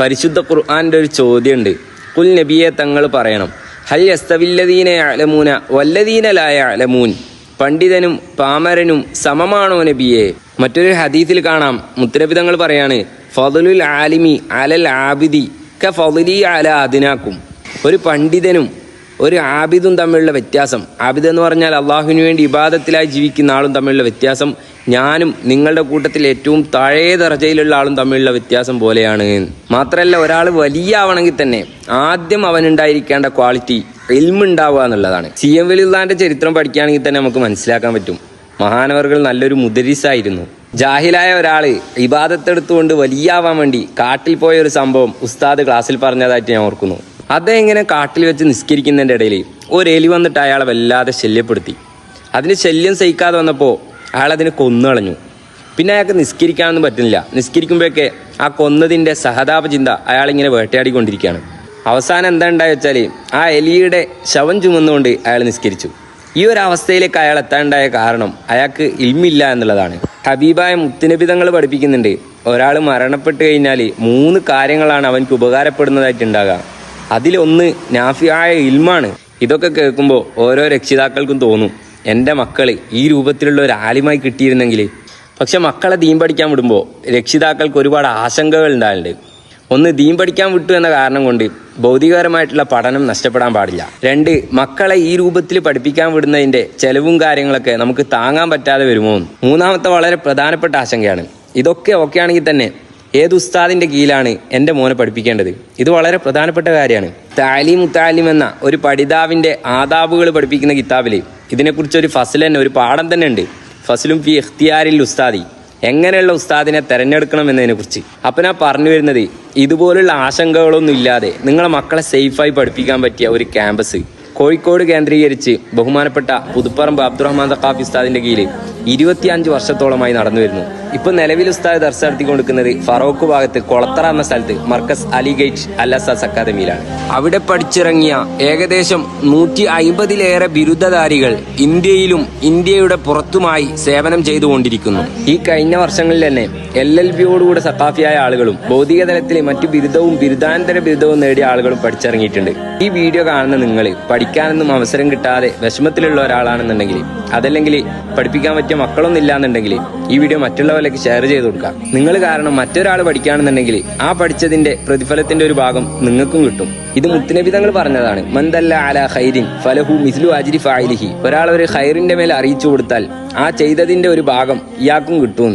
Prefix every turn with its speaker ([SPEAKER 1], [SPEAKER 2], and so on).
[SPEAKER 1] പരിശുദ്ധ ഖുർആാന്റെ ഒരു ചോദ്യമുണ്ട്. കുൽ നബിയെ തങ്ങൾ പറയണം. ഹൽ അലമൂന വല്ലദീന ലായ അലമൂൻ പണ്ഡിതനും പാമരനും സമമാണോ നബിയെ? മറ്റൊരു ഹദീസിൽ കാണാം. മുത്തനബി തങ്ങൾ പറയാണ് ഫതുലുൽ ആലിമി അലൽ ആബിദി ക ഫതുലി അല അതിനാക്കും ഒരു പണ്ഡിതനും ഒരു ആബിദും തമ്മിലുള്ള വ്യത്യാസം. ആബിദ് എന്ന് പറഞ്ഞാൽ അള്ളാഹുവിന് വേണ്ടി ഇബാദത്തിലായി ജീവിക്കുന്ന ആളും തമ്മിലുള്ള വ്യത്യാസം. ഞാനും നിങ്ങളുടെ കൂട്ടത്തിൽ ഏറ്റവും താഴേ ദർജയിലുള്ള ആളും തമ്മിലുള്ള വ്യത്യാസം പോലെയാണ്. മാത്രമല്ല ഒരാൾ വലിയ ആവണമെങ്കിൽ തന്നെ ആദ്യം അവനുണ്ടായിരിക്കേണ്ട ക്വാളിറ്റി എൽമുണ്ടാവുക എന്നുള്ളതാണ്. സി എം വലിയുള്ളാന്റെ ചരിത്രം പഠിക്കുകയാണെങ്കിൽ തന്നെ നമുക്ക് മനസ്സിലാക്കാൻ പറ്റും. മഹാനവർകൾ നല്ലൊരു മുദരിസായിരുന്നു. ജാഹിലായ ഒരാൾ ഇബാദത്തെടുത്തുകൊണ്ട് വലിയാവാൻ വേണ്ടി കാട്ടിൽ പോയ ഒരു സംഭവം ഉസ്താദ് ക്ലാസ്സിൽ പറഞ്ഞതായിട്ട് ഞാൻ ഓർക്കുന്നു. അദ്ദേഹം ഇങ്ങനെ കാട്ടിൽ വെച്ച് നിസ്കരിക്കുന്നതിന്റെ ഇടയിൽ ഒരു എലി വന്നിട്ട് അയാളെ വല്ലാതെ ശല്യപ്പെടുത്തി. അതിന് ശല്യം സഹിക്കാതെ വന്നപ്പോൾ അയാൾ അതിനെ കൊന്നുകളഞ്ഞു പിന്നെ അയാൾക്ക് നിസ്കരിക്കാനൊന്നും പറ്റുന്നില്ല. നിസ്കരിക്കുമ്പോഴൊക്കെ ആ കൊന്നതിന്റെ സഹതാപ ചിന്ത അയാളിങ്ങനെ വേട്ടയാടിക്കൊണ്ടിരിക്കുകയാണ്. അവസാനം എന്താ ഉണ്ടായ വെച്ചാൽ ആ എലിയുടെ ശവം ചുമന്നുകൊണ്ട് അയാൾ നിസ്കരിച്ചു. ഈ ഒരു അവസ്ഥയിലേക്ക് അയാൾ എത്താനുണ്ടായ കാരണം അയാൾക്ക് ഇൽമില്ല എന്നുള്ളതാണ്. ഹബീബായ മുത്തുനബിതങ്ങൾ പഠിപ്പിക്കുന്നുണ്ട് ഒരാൾ മരണപ്പെട്ട് കഴിഞ്ഞാൽ മൂന്ന് കാര്യങ്ങളാണ് അവനക്ക് ഉപകാരപ്പെടുന്നതായിട്ടുണ്ടാകുക അതിലൊന്ന് നാഫിയായ ഇൽമാണ്. ഇതൊക്കെ കേൾക്കുമ്പോൾ ഓരോ രക്ഷിതാക്കൾക്കും തോന്നും. എന്റെ മക്കൾ ഈ രൂപത്തിലുള്ള ഒരു ആലിമായി കിട്ടിയിരുന്നെങ്കിൽ പക്ഷെ മക്കളെ ദീം പഠിക്കാൻ വിടുമ്പോൾ രക്ഷിതാക്കൾക്ക് ഒരുപാട് ആശങ്കകൾ ഉണ്ടാകുന്നുണ്ട് ഒന്ന് ദീം പഠിക്കാൻ വിട്ടു എന്ന കാരണം കൊണ്ട് ഭൗതികപരമായിട്ടുള്ള പഠനം നഷ്ടപ്പെടാൻ പാടില്ല. രണ്ട് മക്കളെ ഈ രൂപത്തിൽ പഠിപ്പിക്കാൻ വിടുന്നതിന്റെ ചെലവും കാര്യങ്ങളൊക്കെ നമുക്ക് താങ്ങാൻ പറ്റാതെ വരുമോ മൂന്നാമത്തെ വളരെ പ്രധാനപ്പെട്ട ആശങ്കയാണ്. ഇതൊക്കെ ഓക്കെ ആണെങ്കിൽ തന്നെ ഏത് ഉസ്താദിന്റെ കീഴിലാണ് എന്റെ മോനെ പഠിപ്പിക്കേണ്ടത്? ഇത് വളരെ പ്രധാനപ്പെട്ട കാര്യമാണ്. താലിം താലിം എന്ന ഒരു പഠിതാവിന്റെ ആദാബുകൾ പഠിപ്പിക്കുന്ന കിതാബിൽ ഇതിനെക്കുറിച്ച് ഒരു ഫസൽ തന്നെ ഒരു പാഠം തന്നെ ഉണ്ട്. ഫസലും ഫി ഇഖ്തിയാരിൽ ഉസ്താദി. എങ്ങനെയുള്ള ഉസ്താദിനെ തിരഞ്ഞെടുക്കണം എന്നതിനെക്കുറിച്ച്. അപ്പം ഞാൻ പറഞ്ഞു വരുന്നത് ഇതുപോലുള്ള ആശങ്കകളൊന്നും ഇല്ലാതെ നിങ്ങളെ മക്കളെ സേഫായി പഠിപ്പിക്കാൻ പറ്റിയ ഒരു ക്യാമ്പസ്. കോഴിക്കോട് കേന്ദ്രീകരിച്ച് ബഹുമാനപ്പെട്ട പുതുപ്പറമ്പ് അബ്ദുറഹ്മാൻ തക്കാഫി ഉസ്താദിന്റെ കീഴിൽ ഇരുപത്തിയഞ്ച് വർഷത്തോളമായി നടന്നു വരുന്നു. ഇപ്പൊ നിലവിൽ ഉസ്താദ് ദർശ നടത്തിക്കൊണ്ടിരിക്കുന്നത് ഫറോക്ക് ഭാഗത്ത് കൊളത്തറ എന്ന സ്ഥലത്ത് മർക്കസ് അലി ഗേറ്റ് അസാസ് അക്കാദമിയിലാണ്. അവിടെ പഠിച്ചിറങ്ങിയ ഏകദേശം നൂറ്റി അയിമ്പതിലേറെ ബിരുദധാരികൾ ഇന്ത്യയിലും ഇന്ത്യയുടെ പുറത്തുമായി സേവനം ചെയ്തുകൊണ്ടിരിക്കുന്നു. ഈ കഴിഞ്ഞ വർഷങ്ങളിൽ തന്നെ എൽ എൽ ബിയോടുകൂടെ സക്കാഫിയായ ആളുകളും ഭൗതിക തലത്തിലെ മറ്റു ബിരുദവും ബിരുദാനന്തര ബിരുദവും നേടിയ ആളുകളും പഠിച്ചിറങ്ങിയിട്ടുണ്ട്. ഈ വീഡിയോ കാണുന്ന നിങ്ങൾ പഠിക്കാനൊന്നും അവസരം കിട്ടാതെ വിഷമത്തിലുള്ള ഒരാളാണെന്നുണ്ടെങ്കിൽ അതല്ലെങ്കിൽ പഠിപ്പിക്കാൻ പറ്റിയ മക്കളൊന്നും ഇല്ലാന്നുണ്ടെങ്കിൽ ഈ വീഡിയോ മറ്റുള്ളവരിലേക്ക് ഷെയർ ചെയ്ത് കൊടുക്കുക. നിങ്ങൾ കാരണം മറ്റൊരാൾ പഠിക്കുകയാണെന്നുണ്ടെങ്കിൽ ആ പഠിച്ചതിന്റെ പ്രതിഫലത്തിന്റെ ഒരു ഭാഗം നിങ്ങൾക്കും കിട്ടും. ഇത് മുത്തുനബി തങ്ങൾ പറഞ്ഞതാണ്. മന്ദല്ല അല ഹൈരിൻ ഫലഹു മിസ്ലു അജിരി ഫായിലിഹി ഒരാൾ ഒരു ഹൈറിന്റെ മേൽ അറിയിച്ചു കൊടുത്താൽ ആ ചെയ്തതിന്റെ ഒരു ഭാഗം ഇയാൾക്കും കിട്ടും.